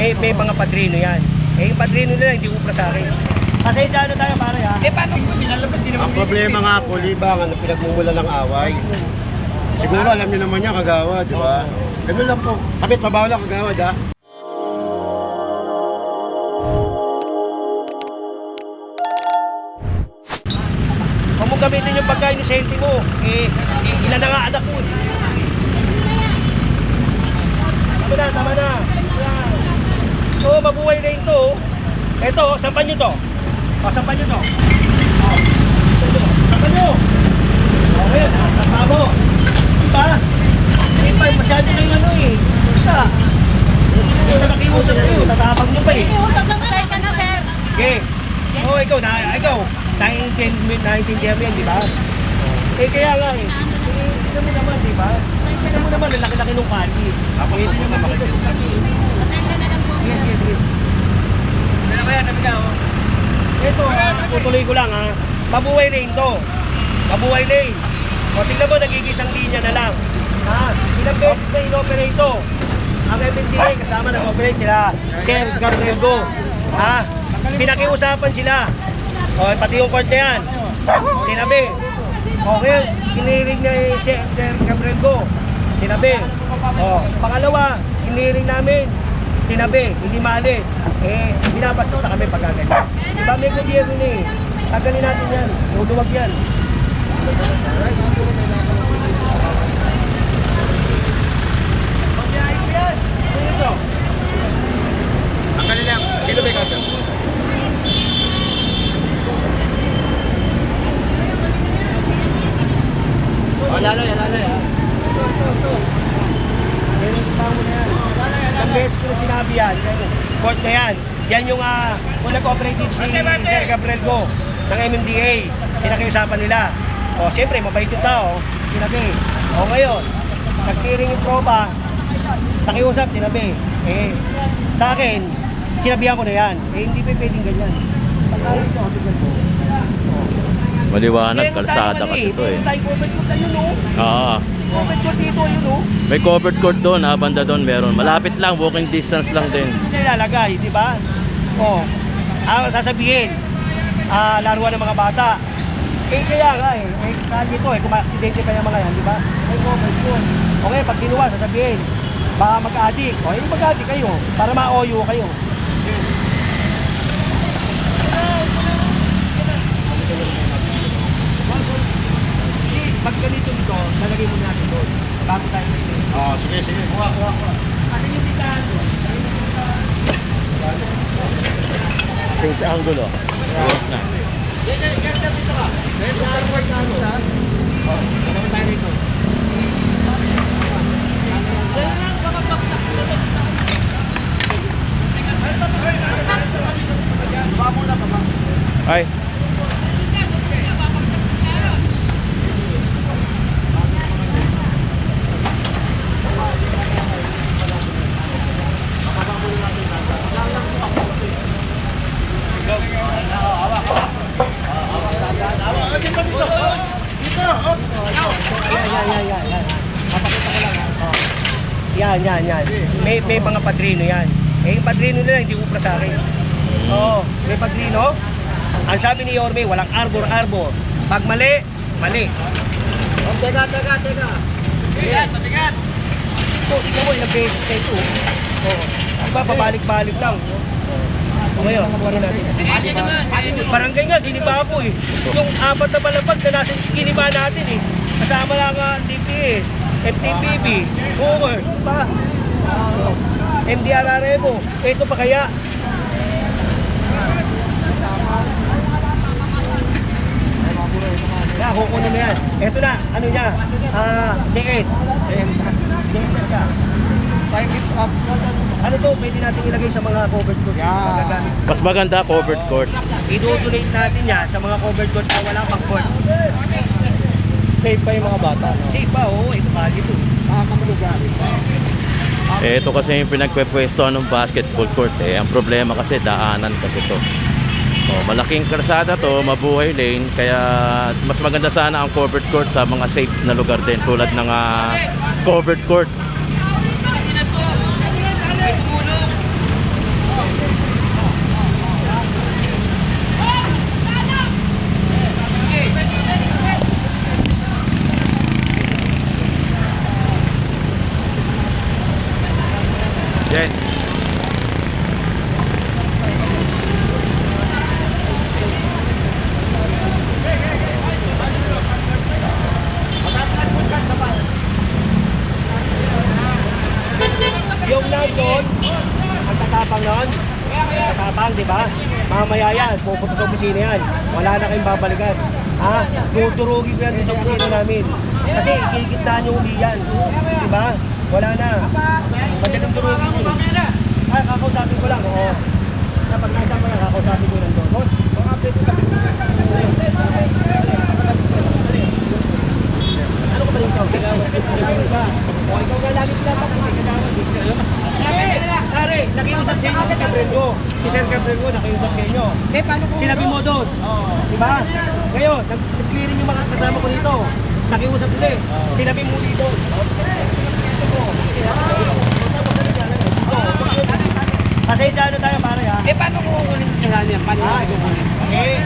may, may mga padrino yan. Eh, yung padrino nila hindi upra sa akin. Kasi ano tayo pare ha? Eh, paano? Ang problema nga po, libangan na pinagmumula ng away. Siguro alam niyo naman niya, kagawa, di ba? Ganun lang po. Kami trabaho lang kagawa, da. Huwag mong gamitin yung pagkain ni Senti mo. Eh, ilan na nga anak mo. eh. Tama na, tama na. Yan. Oo, mabuhay na yun to. oh. Ito, oh, sampan nyo to. O, sampan nyo to. O, ito, sampan nyo. Okay, sampan mo. Diba? Eh, pa, masyado na yung ano eh. Diba? Hindi na tatapang nyo pa eh. Usap na pasensya na, sir. Okay. Oh, ikaw na, ikaw. Naiintindihan, mo yan, di ba? Eh, kaya nga eh. Mo naman, di ba? Mo naman, laki-laki ng kali. Tapos mo naman. makikiusap. Sige, sige, sige. Kaya kaya, nabi ka, oh. Ito, ah, ko lang ha. Mabuhay lane to. Mabuhay lane. O, tignan mo, nagigisang linya na lang. Ha? Ilang beses na inoperate to. Ang MNDA, kasama nag-operate sila. Sir Garnelgo. Ha? Pinakiusapan sila. O, pati yung court na yan. Tinabi. Okay, hiniring na eh, Sir Gabrielgo. Tinabi. O, pangalawa, hiniring namin. Tinabi, hindi mali. Eh, binabastos na kami pag gaganyan. Diba may gobyerno na eh. Tagalin natin yan. Luluwag yan. Pagbiyahin ko yan. Ano ito? Ang kanila, sino may kasa? Oh, lalay, lalay, ha? Ito, ito, ito. Yan yung kasama mo na yan. Ang beses ko na sinabi yan. Yan, Court na yan. Yan yung uh, kung nag-operate dito si Sir Gabriel Go ng MMDA. Pinakiusapan nila. O, siyempre, mabait yung tao. Sinabi. O, ngayon, nagtiring yung tropa, nakiusap, sinabi. Eh, sa akin, sinabihan ko na yan. Eh, hindi pa pwedeng ganyan. Tignan mo. Maliwanag, kalsada kasi ito eh. Oo. Covered court dito, yun, oh. May covered court doon, ha? Banda doon meron. Malapit lang, walking distance lang din. nilalagay, di ba? Oh, ang sasabihin, ah, laruan ng mga bata. Eh, kaya nga eh, eh kaya ko eh, kung ma-aksidente pa yung mga yan, di ba? Ay, oh, my God. Okay, pag kinuha, sasabihin, baka mag-addict. O, eh, mag-addict kayo, para ma-OU kayo. Hindi, Pag ganito dito, lalagay mo natin doon. Bago tayo may Oh, sige, sige. Kuha, kuha, kuha. Ano yung bitahan doon? Change angle, oh. Yes na. Eh, sa work na ano, ha? Oh, dalawa tayo rito. Ay. Ah, dito, dito. Dito, oh. Yan, yan, yan, yan. yan. Papakita ko lang. Oh. Yan, yan, yan. May, mga padrino yan. Eh, yung padrino nila hindi upra sa akin. Oo, may padrino. Ang sabi ni Yorme, walang arbor-arbor. Pag mali, mali. Oh, teka, teka, teka. Tigat, patigat. Ito, ikaw mo, ilang beses na ito. Oo. Diba, pabalik-balik lang. O ngayon, ano natin? Barangay nga, giniba ako eh. Yung apat na balabag na nasa giniba natin eh. Kasama lang ang DPA, FTPB, Boomer, pa. MDRRMO, ito pa kaya. Na, kukunin na yan. Ito na, ano niya, ah, D8. D8 na siya. Time is up. Ano to, pwede natin ilagay sa mga covered court. Yeah. Mas maganda covered court. I-donate natin yan sa mga covered court na wala pang court. Safe pa yung mga bata, no? Safe pa, oo, ito kali to. Ah, kamulugari. Eh, ito kasi yung pinagpepwesto ng basketball court eh. Ang problema kasi daanan kasi to. So, malaking kalsada to, mabuhay lane, kaya mas maganda sana ang covered court sa mga safe na lugar din tulad ng ah, covered court. matapang noon? Matapang, di ba? Mamaya yan, pupunta sa opisina yan. Wala na kayong babalikan. Ha? Tuturugi ko yan sa opisina namin. Kasi ikikitnaan yung uli yan. Di ba? Wala na. Madaling turugi ko. Ay, kakausapin ko lang. Oo. Kapag nasama yan, kakausapin ko lang doon. Boss, baka update ko Ano ka ba yung tawag? Kagawad ka. O, ikaw nga lagi pinapakot. Pare, nakiusap sa inyo si Cabrero. Si Sir Cabrero, nakiusap sa inyo. Eh, paano kung... Tinabi mo doon. Di ba? Ngayon, nag- nag-clearing yung mga kasama ko dito. Nakiusap sila eh. Tinabi mo dito. Pasensya na tayo pare ha. Eh, paano kung kukunin yung kasama niya? Paano Ah, kung kukunin? Eh,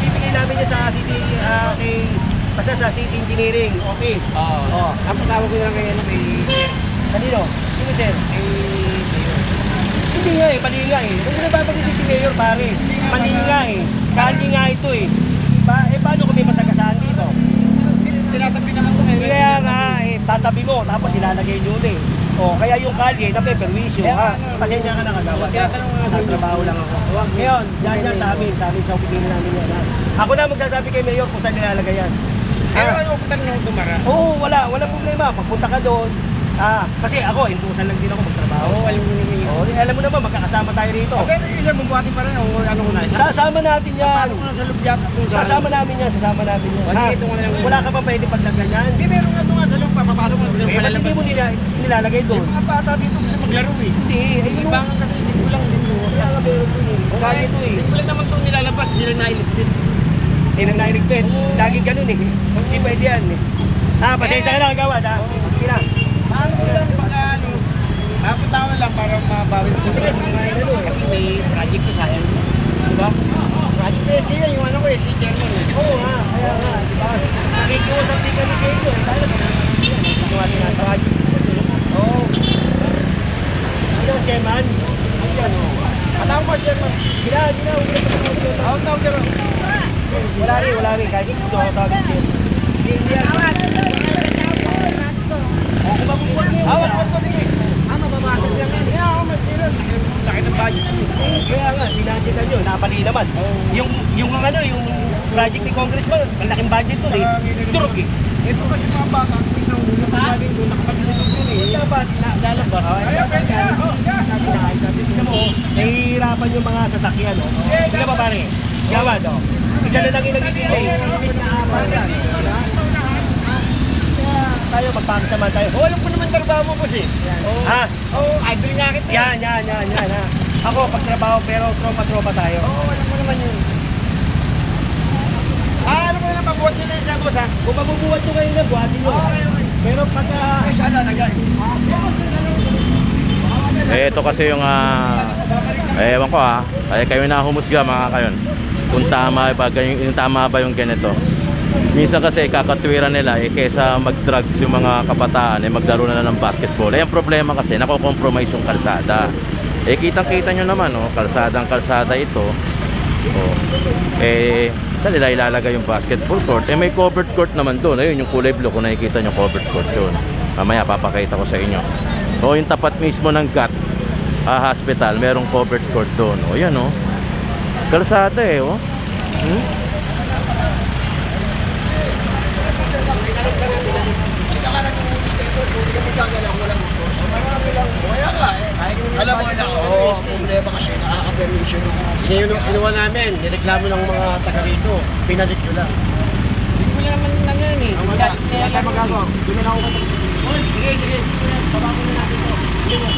bibigay namin niya sa city, ah, kay, basta sa city engineering office. Oo. Oh. Ang patawag ko lang kay ano kay... Kanino? Sino sir? kay... Hindi nga eh, mali nga eh. Mo napapagitin si Mayor pare. Mali nga eh. Kandi nga ito eh. Diba? Eh paano kung may masagasaan dito? Tinatabi naman ko ngayon. Kaya nga eh, tatabi mo tapos ilalagay nyo ulit. O, kaya yung kalye na perwisyo Kaya ha. ano, Pasensya ka na kagawad. sa trabaho lang ako. Ngayon, yan yan sa amin, sa amin sa opisina namin yan. ha. Ako na magsasabi kay Mayor kung saan nilalagay yan. Pero Ah. ano, punta na ako tumara. Oo, wala, wala problema. Pagpunta ka doon, ah, kasi ako, indusan lang din ako magtrabaho. Oo, alam mo naman yun. Oo, eh, alam mo naman, magkakasama tayo rito. Pero yung isang bumbuhati pa rin, o ano ko na, isa. Sasama natin yan. Paano ko na sa lubyat at doon sa... Sasama namin yan, sasama namin yan. Wala, Ha? ito nga lang. Wala ka pa pwede paglagyan yan. Hindi, meron nga doon nga sa loob, papapasok mo na Eh, ba't hindi mo nila, nilalagay doon? Yung mga bata dito gusto maglaro eh. Hindi, Hindi yung bangan kasi hindi ko lang din. Kaya nga meron doon eh. Lagi ito eh. Hindi ko lang naman ito nilalabas, hindi lang nailipit. Eh, nang nailigpit. Laging ganun eh. Hindi pwede yan eh. Ah, pasensya ka na kagawad ha. Sige na. Paano ko lang pag ano, napunta ko lang para mabawi ko sa Kasi may project ko sayang. Diba? Project ko SK yan, yung ano ko eh, si Chairman eh. Oo nga, kaya nga. Diba? Nakikiusap din kami sa inyo eh. Kaya Yung ating nasa project ko sa loob. Oo. Ano, Chairman? Ayan o. Patawag ko, Chairman. Gina, gina, huwag na pagkakaulit. Ako tawag ka Wala rin, wala rin. Kahit ito ako tawag din. Hindi, hindi yan. O, kung mabubuhat niyo. Awat ko ito din eh. Ah, mababasag lang yan. Yeah, ako masilan. Sakit ng budget eh. Kaya nga, pinantinan nyo, napali naman. Yung, yung ano, yung project ni Congressman, malaking budget to eh. Durog eh. Ito kasi mga ang isang ulo na galing doon, nakapag-isip ko eh. Dapat, na, lalabas. Ay, pwede. Mo, oh, nahihirapan yung mga sasakyan. Oh. Tingnan mo pare, gawad oh. Isa na lang yung. Imbis na apat yan. Tayo, magpakasama tayo. Oh, alam ko naman trabaho mo boss eh. Oh, Ha? oh, idol nga kita. Yan, yan, yan, yan. Ha? Ako, pagtrabaho, pero tropa-tropa tayo. Oo, alam mo naman yun. Ah, alam mo na mabuhat nila yung sagot ha? Kung mabubuhat nyo kayo na, buhatin nyo. Okay, okay. Pero pagka... Ay, saan lalagay? Eh, ito kasi yung, ah, eh, ewan ko ha, kaya kayo na humusga mga kayon. Kung tama ba, yung, yung tama ba yung ganito. Minsan kasi kakatwiran nila eh, kesa mag-drugs yung mga kabataan, eh, maglaro na lang ng basketball. Eh, ang problema kasi, nakokompromise yung kalsada. Eh, kitang-kita nyo naman, oh, kalsadang kalsada ito. Oh. Eh, saan nila ilalagay yung basketball court? Eh, may covered court naman doon. Ayun, yung kulay blue, kung nakikita nyo covered court doon. Mamaya, papakita ko sa inyo. O, yung tapat mismo ng GAT ah, hospital, merong covered court doon. O, yan, oh. Kalsada, eh, oh. Hmm? Alam mo na, oo, problema kasi nakaka-permission. Sino nung kinuha namin, nireklamo ng mga taga rito, pinalik nyo lang. Hindi na naman ano yun eh. Wala, wala tayo magagawa. Hindi na ako Sige, sige. Babako na natin to.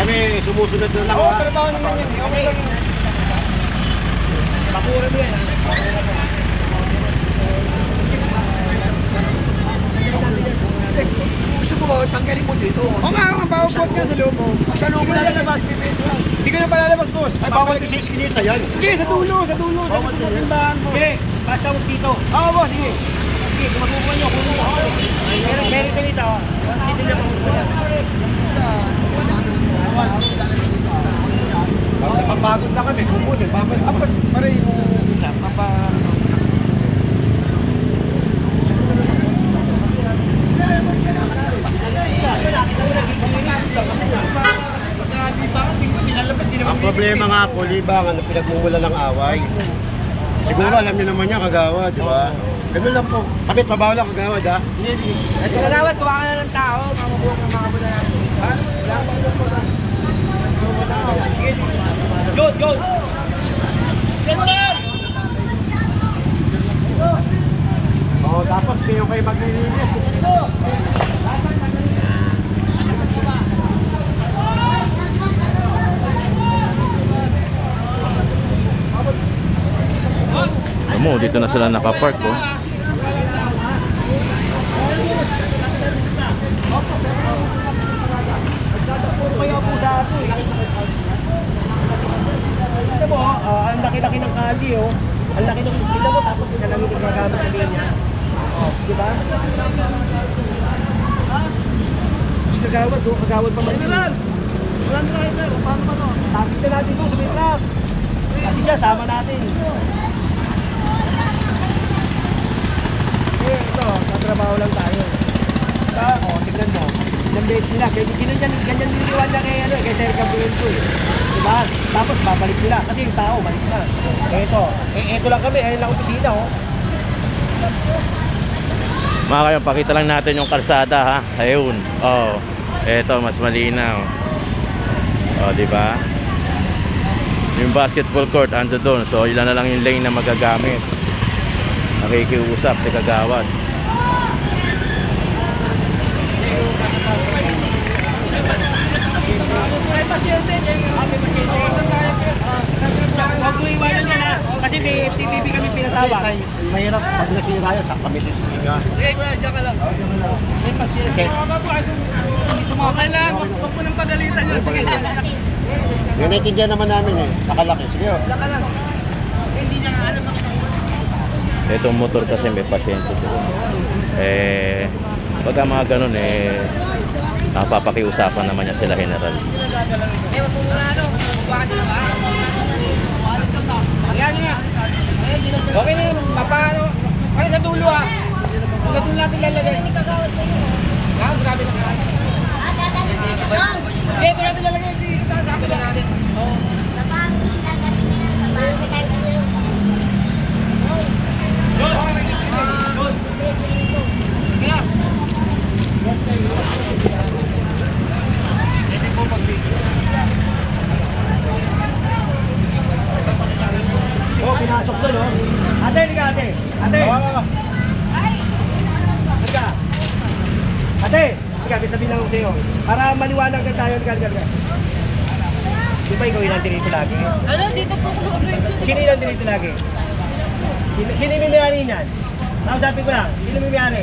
Kami sumusunod na lang. Oo, trabaho naman yun eh. Okay lang. Bakura mo yan. ha? Gusto mo, tanggalin mo dito. Oo nga, nga, bawal po nga sa loob. oh. Sa loob mo lalabas. Hindi ko na palalabas boss. Ay, bawal ko sa iskinita yan. Hindi, sa dulo, sa dulo. Sa dulo ng tindahan po. Sige, basta huwag dito. Oo boss, sige. Sige, nyo, kukuha ko. Meron, meron ka dito. ah. Dito niya makukuha yan. Napapagod na kami, kukunin. Babalik Apa, pare yung isa, papa... problema nga po, libangan na pinagmumula ng away. Siguro alam niyo naman niya kagawa, di ba? Ganun lang po. Kami trabaho lang kagawad ha. Ito na gawad, kuha ka na ng tao, mamabuhok ng mga kabula natin. Ha? Wala pa Good, good. Oo, tapos kayo kayo maglilinis. Alam mo, dito na sila nakapark oh. Ito mo, ah, ang laki-laki ng kali, oh. Ang laki ng kita mo, tapos lang yung gagamit ng linya. Oh, di ba? Si kagawad, oh, kagawad pa man. General! Walang driver, paano ba to? Tapos na natin to sa. Kasi siya, sama natin. Eh, ito, lang tayo. Ito, oh, tignan mo. Ilang beses nila. Kaya ganyan, ganyan niliwan niya kay, ano, eh, kay Sir Gabriel ko eh. Diba? Tapos babalik nila. Kasi yung tao, balik na. Ito. Eh, ito lang kami. Ayun lang opisina, oh. Mga kayo, pakita lang natin yung kalsada ha. Ayun. Oh. Eto, mas malinaw. Oh, di ba? Yung basketball court ando doon. So, ilan na lang yung lane na magagamit. Nakikiusap si Kagawad. May pasyente, dyan nga. May pasyente. Huwag mo iwanan yan, ha. Kasi may FTPP kami pinatawag. Mahirap pag nasira yun, sa kami sisisiga. Sige, kuya, ka lang. May pasyente. Okay. Okay lang, huwag mo nang pagalitan yun. Sige, naiintindihan naman namin eh, nakalaki. Sige oh. Lang. Hindi niya nga alam Itong motor kasi may pasyente. Eh, pagka mga ganun eh, napapakiusapan naman niya sila general. Wag mo muna ano. Kuha ka ba? Yan nga. Okay na yun. Paano? Kaya sa dulo ah. Sa dulo natin lalagay. Ha? Grabe na. Sige, ito natin lalagay. Sabi na natin. Oo. Oh, pinasok doon, oh. Ate, halika, ate. Ate, halika. Ate, halika, may sabihin lang sa'yo. Para maliwanag na tayo, halika, halika. Di ba ikaw yung nandito lagi? Ano, dito po ko operation. Sino yung nandito lagi? Sino, yung may-ari niyan? Kausapin ko lang. Sino may-ari?